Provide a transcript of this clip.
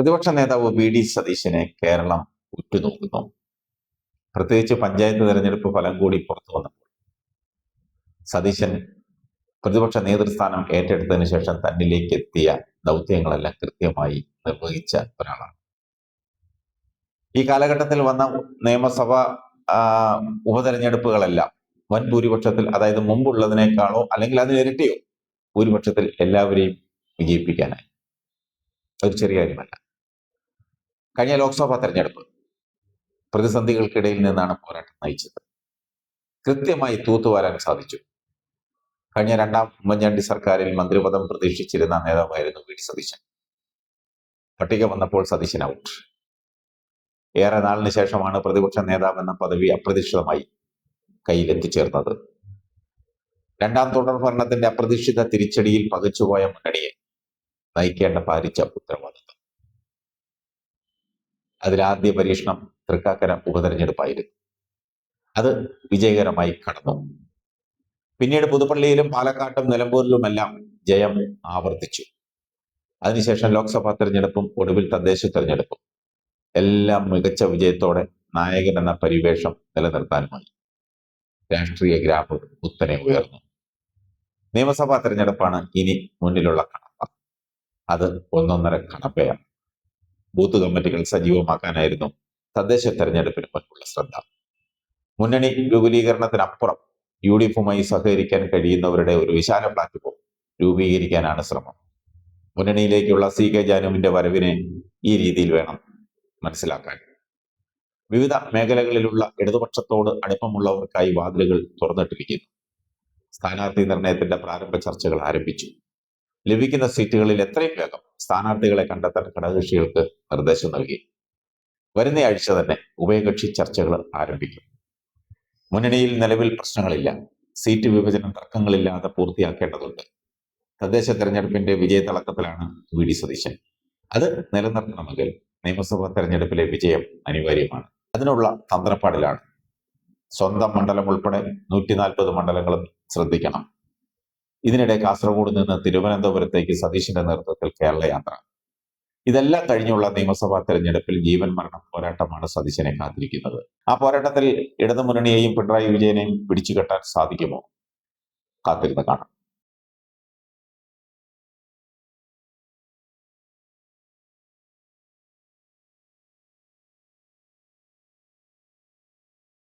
പ്രതിപക്ഷ നേതാവ് V D സതീശനെ കേരളം ഉറ്റുനോക്കുന്നു. പ്രത്യേകിച്ച് പഞ്ചായത്ത് തെരഞ്ഞെടുപ്പ് ഫലം കൂടി പുറത്തു വന്നപ്പോൾ. സതീശൻ പ്രതിപക്ഷ നേതൃസ്ഥാനം ഏറ്റെടുത്തതിന് ശേഷം തന്നിലേക്ക് എത്തിയ ദൗത്യങ്ങളെല്ലാം കൃത്യമായി നിർവഹിച്ച ഒരാളാണ്. ഈ കാലഘട്ടത്തിൽ വന്ന നിയമസഭ ഉപതെരഞ്ഞെടുപ്പുകളെല്ലാം വൻ ഭൂരിപക്ഷത്തിൽ അതായത് മുമ്പുള്ളതിനേക്കാളോ അല്ലെങ്കിൽ അത് ഇരട്ടിയോ ഭൂരിപക്ഷത്തിൽ എല്ലാവരെയും വിജയിപ്പിക്കാനായി. ഒരു ചെറിയ കാര്യമല്ല. കഴിഞ്ഞ ലോക്സഭാ തെരഞ്ഞെടുപ്പ് പ്രതിസന്ധികൾക്കിടയിൽ നിന്നാണ് പോരാട്ടം നയിച്ചത്. കൃത്യമായി തൂത്തുവാരാൻ സാധിച്ചു. കഴിഞ്ഞ രണ്ടാം ഉമ്മൻചാണ്ടി സർക്കാരിൽ മന്ത്രിപദം പ്രതീക്ഷിച്ചിരുന്ന നേതാവായിരുന്നു വി. ഡി സതീശൻ. പട്ടിക വന്നപ്പോൾ സതീശൻ ഔട്ട് ഏറെ നാളിന് ശേഷമാണ് പ്രതിപക്ഷ നേതാവെന്ന പദവി അപ്രതീക്ഷിതമായി കയ്യിലെത്തിച്ചേർന്നത്. രണ്ടാം തുടർ ഭരണത്തിന്റെ അപ്രതീക്ഷിത തിരിച്ചടിയിൽ പകച്ചുപോയ മുന്നണിയെ നയിക്കേണ്ട പാലിച്ച ഉത്തരവാദിത്തം അതിലാദ്യ പരീക്ഷണം തൃക്കാക്കര ഉപതെരഞ്ഞെടുപ്പായിരുന്നു. അത് വിജയകരമായി കടന്നു. പിന്നീട് പുതുപ്പള്ളിയിലും പാലക്കാട്ടും നിലമ്പൂരിലുമെല്ലാം ജയം ആവർത്തിച്ചു. അതിനുശേഷം ലോക്സഭാ തെരഞ്ഞെടുപ്പും ഒടുവിൽ തദ്ദേശ തെരഞ്ഞെടുപ്പും. എല്ലാം മികച്ച വിജയത്തോടെ നായകൻ എന്ന പരിവേഷം നിലനിർത്താനുമായി രാഷ്ട്രീയ ഗ്രാഫ് കുത്തനെ ഉയർന്നു. നിയമസഭാ തെരഞ്ഞെടുപ്പാണ് ഇനി മുന്നിലുള്ള കണപ്പ അത് ഒന്നൊന്നര കണപ്പയാണ് ബൂത്ത് കമ്മിറ്റികൾ സജീവമാക്കാനായിരുന്നു തദ്ദേശ തെരഞ്ഞെടുപ്പിന് മുൻപുള്ള ശ്രദ്ധ. മുന്നണി വിപുലീകരണത്തിനപ്പുറം യു ഡി എഫുമായി സഹകരിക്കാൻ കഴിയുന്നവരുടെ ഒരു വിശാല പ്ലാറ്റ്ഫോം രൂപീകരിക്കാനാണ് ശ്രമം. മുന്നണിയിലേക്കുള്ള സി കെ ജാനുവിന്റെ വരവിനെ ഈ രീതിയിൽ വേണം മനസ്സിലാക്കാൻ. വിവിധ മേഖലകളിലുള്ള ഇടതുപക്ഷത്തോട് അടുപ്പമുള്ളവർക്കായി വാതിലുകൾ തുറന്നിട്ടിരിക്കുന്നു. സ്ഥാനാർത്ഥി നിർണയത്തിന്റെ പ്രാരംഭ ചർച്ചകൾ ആരംഭിച്ചു. ലഭിക്കുന്ന സീറ്റുകളിൽ എത്രയും വേഗം സ്ഥാനാർത്ഥികളെ കണ്ടെത്താൻ ഘടകകക്ഷികൾക്ക് നിർദ്ദേശം നൽകി. വരുന്ന ആഴ്ച തന്നെ ഉഭയകക്ഷി ചർച്ചകൾ ആരംഭിക്കും. മുന്നണിയിൽ നിലവിൽ പ്രശ്നങ്ങളില്ല. സീറ്റ് വിഭജനം തർക്കങ്ങളില്ലാതെ പൂർത്തിയാക്കേണ്ടതുണ്ട്. തദ്ദേശ തെരഞ്ഞെടുപ്പിന്റെ വിജയത്തിളക്കത്തിലാണ് വി ഡി സതീശൻ. അത് നിലനിർത്തണമെങ്കിൽ നിയമസഭാ തെരഞ്ഞെടുപ്പിലെ വിജയം അനിവാര്യമാണ്. അതിനുള്ള തന്ത്രപ്പാടിലാണ്. സ്വന്തം മണ്ഡലം ഉൾപ്പെടെ നൂറ്റി നാൽപ്പത് മണ്ഡലങ്ങളും ശ്രദ്ധിക്കണം. ഇതിനിടെ കാസർഗോഡ് നിന്ന് തിരുവനന്തപുരത്തേക്ക് സതീശന്റെ നേതൃത്വത്തിൽ കേരള യാത്ര. ഇതെല്ലാം കഴിഞ്ഞുള്ള നിയമസഭാ തെരഞ്ഞെടുപ്പിൽ ജീവൻ മരണ പോരാട്ടമാണ് സതീശനെ കാത്തിരിക്കുന്നത്. ആ പോരാട്ടത്തിൽ ഇടതുമുന്നണിയെയും പിണറായി വിജയനെയും പിടിച്ചുകെട്ടാൻ സാധിക്കുമോ? കാത്തിരുന്ന് കാണാം.